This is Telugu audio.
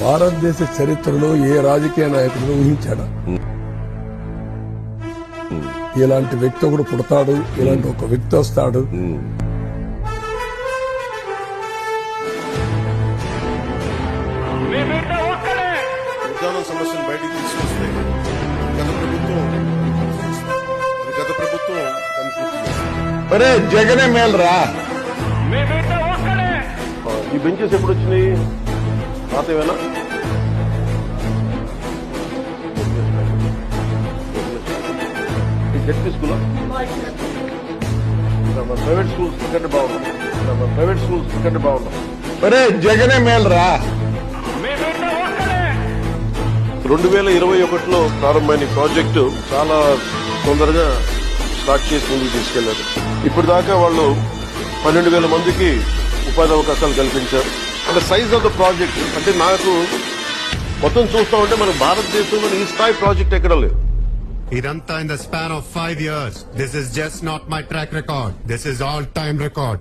భారతదేశ చరిత్రలో ఏ రాజకీయ నాయకుడు ఊహించాడా? ఇలాంటి వ్యక్తి ఒకడు పుడతాడు ఇలాంటి ఒక వ్యక్తి వస్తాడు. ఉద్యానం సమస్యను బయటికి తీసుకొస్తే గత ప్రభుత్వం అది గత ప్రభుత్వం దాన్ని పూర్తి చేసింది. ఒరే జగనే మేలరా. ఈ బెంచెస్ ఎప్పుడు వచ్చినాయి పాతవేనా జడ్పీ స్కూలా ప్రైవేట్ స్కూల్స్ కంటే బాగున్నాం. ప్రైవేట్ స్కూల్స్ కంటే బాగున్నాం. ఒరే జగనే మేలరా. రెండు వేల ఇరవై ఒకటిలో ప్రారంభమైన ప్రాజెక్టు చాలా తొందరగా స్టార్ట్ చేసి ముందుకు తీసుకెళ్ళారు. ఇప్పుడు దాకా వాళ్ళు పన్నెండు వేల మందికి ఉపాధి అవకాశాలు కల్పించారు. అంటే సైజ్ ఆఫ్ ద ప్రాజెక్ట్ అంటే నాకు మొత్తం చూస్తా ఉంటే మన భారతదేశంలో ఈ స్థాయి ప్రాజెక్ట్ ఎక్కడ లేదు Iranta in the span of five years. This is just not my track record. This is all time record.